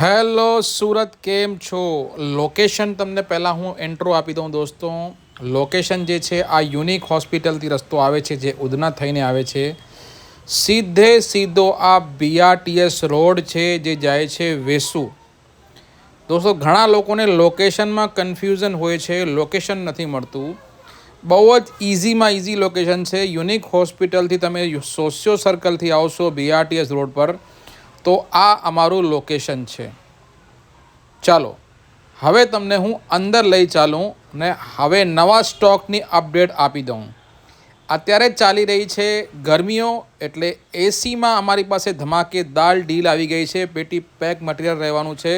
Hello Surat, કેમ છો? Location તમને પહેલાં હું એન્ટ્રો આપી દઉં દોસ્તો. લોકેશન જે છે, આ યુનિક હોસ્પિટલથી રસ્તો આવે છે, જે ઉધના થઈને આવે છે. સીધે સીધો આ બીઆરટીએસ રોડ છે, જે જાય છે વેસુ. દોસ્તો, ઘણા લોકોને લોકેશનમાં કન્ફ્યુઝન હોય છે લોકેશન નથી મળતું. બહુ જ ઇઝીમાં ઇઝી લોકેશન છે. યુનિક હોસ્પિટલથી તમે સોશિયો સર્કલથી આવશો બીઆરટીએસ રોડ પર. તો આ અમારું લોકેશન છે. ચાલો, હવે તમને હું અંદર લઈ ચાલું ને હવે નવા સ્ટોકની અપડેટ આપી દઉં. અત્યારે ચાલી રહી છે ગરમીઓ એટલે એસીમાં અમારી પાસે ધમાકેદાર ડીલ આવી ગઈ છે. પેટી પેક મટીરિયલ રહેવાનું છે.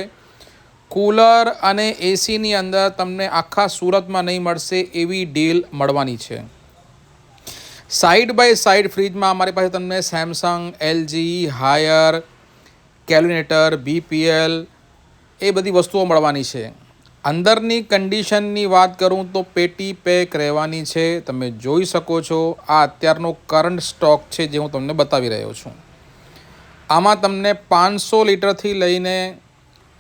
કૂલર અને એસીની અંદર તમને આખા સુરતમાં નહીં મળશે એવી ડીલ મળવાની છે. સાઈડ બાય સાઈડ ફ્રીજમાં અમારી પાસે તમને Samsung LG Haier Kelvinator BPL એ બધી વસ્તુઓ મળવાની છે. અંદરની કન્ડિશનની વાત કરું તો પેટી પેક રહેવાની છે. તમે જોઈ શકો છો, આ અત્યારનો કરંટ સ્ટોક છે જે હું તમને બતાવી રહ્યો છું. આમાં તમને પાંચસો લીટરથી લઈને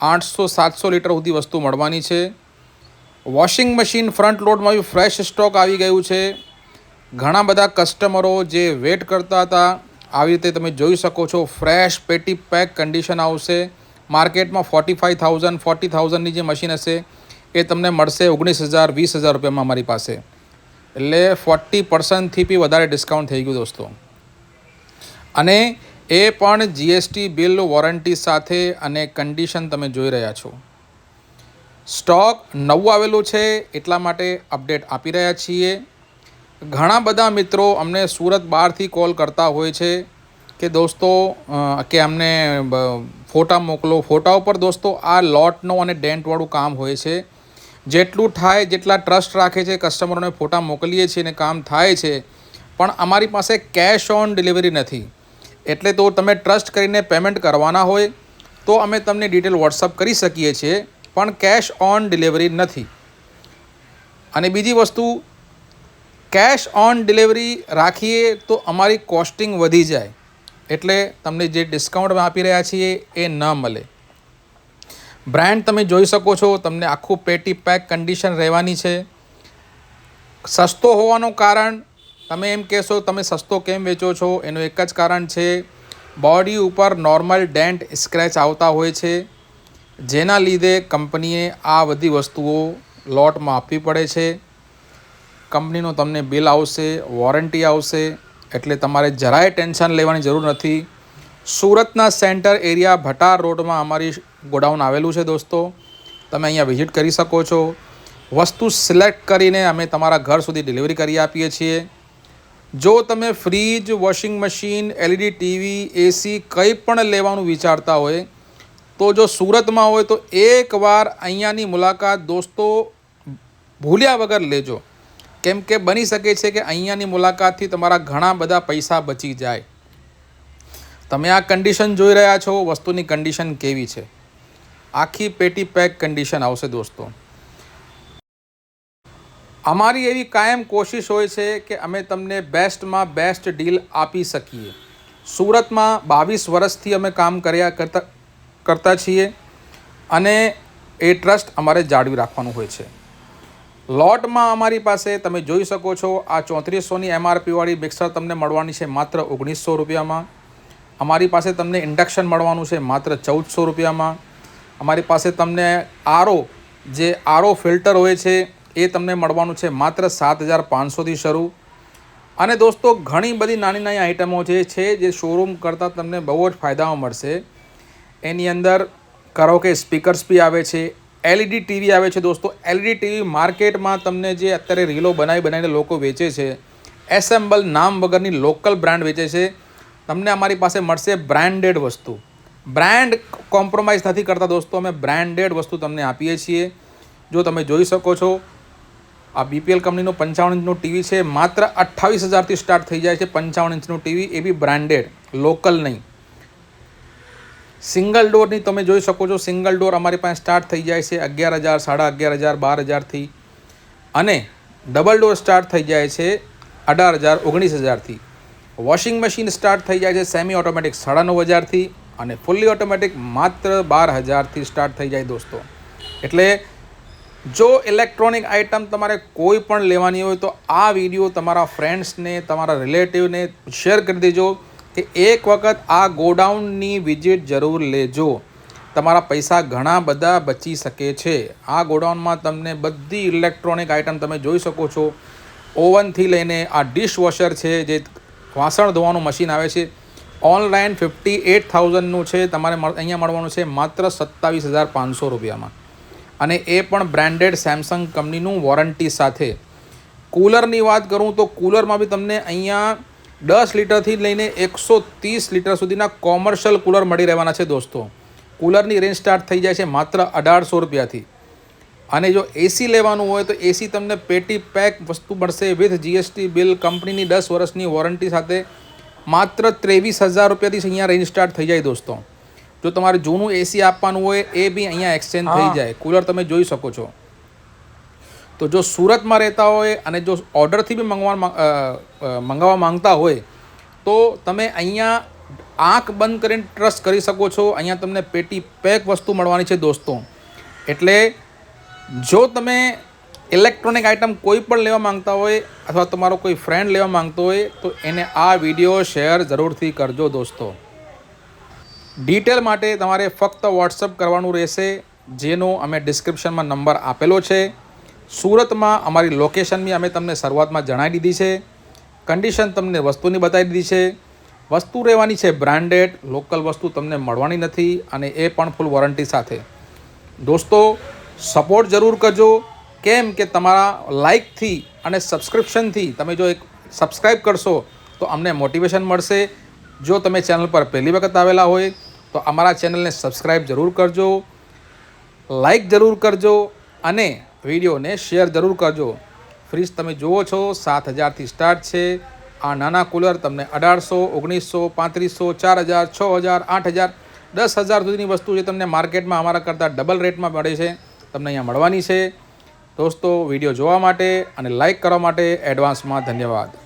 આઠસો, સાતસો લીટર સુધી વસ્તુ મળવાની છે. વોશિંગ મશીન ફ્રન્ટ લોડમાં બી ફ્રેશ સ્ટોક આવી ગયું છે. ઘણા બધા કસ્ટમરો જે વેટ કરતા હતા આવી રીતે તમે જોઈ શકો છો ફ્રેશ પેટી પેક કન્ડિશન આવશે. માર્કેટમાં ફોર્ટી ફાઇવ થાઉઝન્ડ ફોર્ટી થાઉઝન્ડની જે મશીન હશે, એ તમને મળશે ઓગણીસ હજાર, વીસ હજાર રૂપિયામાં અમારી પાસે. એટલે ફોર્ટી પર્સન્ટથી બી વધારે ડિસ્કાઉન્ટ થઈ ગયું દોસ્તો. અને એ પણ જીએસટી બિલ વોરંટી સાથે અને કન્ડિશન તમે જોઈ રહ્યા છો. સ્ટોક નવું આવેલું છે, એટલા માટે અપડેટ આપી રહ્યા છીએ. ઘણા બધા મિત્રો અમને સુરત બહારથી કોલ કરતા હોય છે કે દોસ્તો કે અમને ફોટા મોકલો. ફોટા ઉપર દોસ્તો આ લોટનો અને ડેન્ટવાળું કામ હોય છે. જેટલું થાય, જેટલા ટ્રસ્ટ રાખે છે કસ્ટમરોને ફોટા મોકલીએ છીએ અને કામ થાય છે, પણ અમારી પાસે કેશ ઓન ડિલિવરી નથી. એટલે તો તમે ટ્રસ્ટ કરીને પેમેન્ટ કરવાના હોય, તો અમે તમને ડિટેલ વોટ્સઅપ કરી શકીએ છીએ, પણ કેશ ઓન ડિલિવરી નથી. અને બીજી વસ્તુ કેશ ઓન ડિલિવરી રાખીએ તો અમારી કોસ્ટિંગ વધી જાય. એટલે તમને જે ડિસ્કાઉન્ટ આપી રહ્યા છીએ એ ન મળે. બ્રાન્ડ તમે જોઈ શકો છો, તમને આખું પેટી પેક કન્ડિશન રહેવાની છે. સસ્તો હોવાનું કારણ, તમે એમ કહેશો, તમે સસ્તો કેમ વેચો છો? એનું એક જ કારણ છે, બોડી ઉપર નોર્મલ ડેન્ટ સ્ક્રેચ આવતા હોય છે. જેના લીધે કંપનીએ આ બધી વસ્તુઓ લોટમાં આપવી પડે છે. કંપનીનું તમને બિલ આવશે, વોરંટી આવશે, એટલે તમારે જરાય ટેન્શન લેવાની જરૂર નથી. સુરતના સેન્ટર એરિયા ભટાર રોડમાં અમારી ગોડાઉન આવેલું છે દોસ્તો. તમે અહીંયા વિઝિટ કરી શકો છો. વસ્તુ સિલેક્ટ કરીને અમે તમારા ઘર સુધી ડિલિવરી કરી આપીએ છીએ. જો તમે fridge, washing machine, LED TV, AC કંઈ પણ લેવાનું વિચારતા હોય, તો જો સુરતમાં હોય તો એકવાર અહીંયાની મુલાકાત દોસ્તો ભૂલ્યા વગર લેજો. કેમ કે બની શકે છે કે અહીંયાની મુલાકાતથી તમારા ઘણા બધા પૈસા બચી જાય. તમે આ કન્ડિશન જોઈ રહ્યા છો, વસ્તુની કન્ડિશન કેવી છે? આખી પેટી પેક કન્ડિશન આવશે દોસ્તો. અમારી એવી કાયમ કોશિશ હોય છે કે અમે તમને બેસ્ટમાં બેસ્ટ ડીલ આપી શકીએ. સુરતમાં બાવીસ વર્ષથી અમે કામ કર્યા કરતા કરતા છીએ અને એ ટ્રસ્ટ અમારે જાળવી રાખવાનું હોય છે. લોટમાં અમારી પાસે તમે જોઈ શકો છો, આ ચોત્રીસોની એમઆરપીવાળી મિક્સર તમને મળવાની છે માત્ર ઓગણીસો રૂપિયામાં. અમારી પાસે તમને ઇન્ડક્શન મળવાનું છે માત્ર ચૌદસો રૂપિયામાં. અમારી પાસે તમને આરો, જે આરો ફિલ્ટર હોય છે, એ તમને મળવાનું છે માત્ર સાત હજાર પાંચસોથી શરૂ. અને દોસ્તો, ઘણી બધી નાની નાની આઇટમો જે છે, જે શોરૂમ કરતાં તમને બહુ જ ફાયદામાં મળશે. એની અંદર કરો કે સ્પીકર્સ બી આવે છે એલઈડી ટીવી આવે છે દોસ્તો. એલઈડી ટીવી માર્કેટમાં તમને જે અત્યારે રીલો બનાવી બનાવીને લોકો વેચે છે, એસેમ્બલ નામ વગરની લોકલ બ્રાન્ડ વેચે છે. તમને અમારી પાસે મળશે બ્રાન્ડેડ વસ્તુ. બ્રાન્ડ કોમ્પ્રોમાઇઝ નથી કરતા દોસ્તો, અમે બ્રાન્ડેડ વસ્તુ તમને આપીએ છીએ. જો તમે જોઈ શકો છો, આ બીપીએલ કંપનીનું પંચાવન ઇંચનું ટીવી છે. માત્ર અઠ્ઠાવીસ હજારથી સ્ટાર્ટ થઈ જાય છે પંચાવન ઇંચનું TV, A B branded, local નહીં. સિંગલ ડોરની તમે જોઈ શકો છો, સિંગલ ડોર અમારી પાસે સ્ટાર્ટ થઈ જાય છે અગિયાર હજાર, સાડા અગિયાર હજાર, બાર હજારથી. અને ડબલ ડોર સ્ટાર્ટ થઈ જાય છે અઢાર હજાર, ઓગણીસ હજારથી. વોશિંગ મશીન સ્ટાર્ટ થઈ જાય છે સેમી ઓટોમેટિક સાડા નવ હજારથી અને ફૂલ્લી ઓટોમેટિક માત્ર બાર હજારથી સ્ટાર્ટ થઈ જાય દોસ્તો. એટલે જો ઇલેક્ટ્રોનિક આઇટમ તમારે કોઈ પણ લેવાની હોય તો આ વીડિયો તમારા ફ્રેન્ડ્સને, તમારા રિલેટિવને શેર કરી દેજો. કે એક વખત આ ગોડાઉનની વિઝિટ જરૂર લેજો. તમારા પૈસા ઘણા બધા બચી શકે છે. આ ગોડાઉનમાં તમને બધી ઇલેક્ટ્રોનિક આઇટમ તમે જોઈ શકો છો. ઓવનથી લઈને આ ડિશવોશર છે જે વાસણ ધોવાનું મશીન આવે છે. ઓનલાઈન ફિફ્ટી એટ થાઉઝન્ડનું છે. તમારે અહીંયા મળવાનું છે માત્ર સત્તાવીસ હજાર પાંચસો રૂપિયામાં. અને એ પણ બ્રાન્ડેડ સેમસંગ કંપનીનું વોરંટી સાથે. કૂલરની વાત કરું તો કૂલરમાં બી તમને અહીંયા દસ લીટરથી લઈને એકસો ત્રીસ લીટર સુધીના કોમર્શિયલ કૂલર મળી રહેવાના છે દોસ્તો. કૂલરની રેન્જ સ્ટાર્ટ થઈ જાય છે માત્ર અઢારસો રૂપિયાથી. અને જો એસી લેવાનું હોય તો એસી તમને પેટી પેક વસ્તુ મળશે વિથ જીએસટી બિલ કંપનીની દસ વર્ષની વોરંટી સાથે માત્ર ત્રેવીસ હજાર રૂપિયાથી અહીંયા રેન્જ સ્ટાર્ટ થઈ જાય દોસ્તો. જો તમારે જૂનું એસી આપવાનું હોય એ બી અહીંયા એક્સચેન્જ થઈ જાય. કુલર તમે જોઈ શકો છો. તો જો સુરતમાં રહેતા હોય અને જો ઓર્ડરથી બી મંગવા મંગાવવા માંગતા હોય, તો તમે અહીંયા આંખ બંધ કરીને ટ્રસ્ટ કરી શકો છો. અહીંયા તમને પેટી પેક વસ્તુ મળવાની છે દોસ્તો. એટલે જો તમે ઇલેક્ટ્રોનિક આઇટમ કોઈ પણ લેવા માંગતા હોય અથવા તમારો કોઈ ફ્રેન્ડ લેવા માંગતો હોય, તો એને આ વીડિયો શેર જરૂરથી કરજો દોસ્તો. ડિટેલ માટે તમારે ફક્ત વોટ્સઅપ કરવાનું રહેશે, જેનો અમે ડિસ્ક્રિપ્શનમાં નંબર આપેલો છે. સુરતમાં અમારી લોકેશન બી અમે તમને શરૂઆતમાં જણાવી દીધી છે. કન્ડિશન તમને વસ્તુની બતાવી દીધી છે. વસ્તુ રહેવાની છે બ્રાન્ડેડ લોકલ વસ્તુ તમને મળવાની નથી અને એ પણ ફૂલ વોરંટી સાથે. દોસ્તો સપોર્ટ જરૂર કરજો. કેમ કે તમારા લાઇકથી અને સબસ્ક્રિપ્શનથી તમે જો એક સબસ્ક્રાઈબ કરશો, તો અમને મોટિવેશન મળશે. જો તમે ચેનલ પર પહેલી વખત આવેલા હોય, તો અમારા ચેનલને સબસ્ક્રાઈબ જરૂર કરજો. લાઈક જરૂર કરજો અને વિડીયોને શેર જરૂર કરજો. ફ્રીજ તમે જુઓ છો, સાત હજારથી સ્ટાર્ટ છે. આ નાના કુલર તમને અઢારસો, ઓગણીસો, પાંત્રીસો, ચાર હજાર, છ હજાર, આઠ હજાર, દસ હજાર સુધીની વસ્તુ જે તમને માર્કેટમાં અમારા કરતાં ડબલ રેટમાં મળે છે, તમને અહીંયા મળવાની છે. દોસ્તો, વીડિયો જોવા માટે અને લાઇક કરવા માટે એડવાન્સમાં ધન્યવાદ.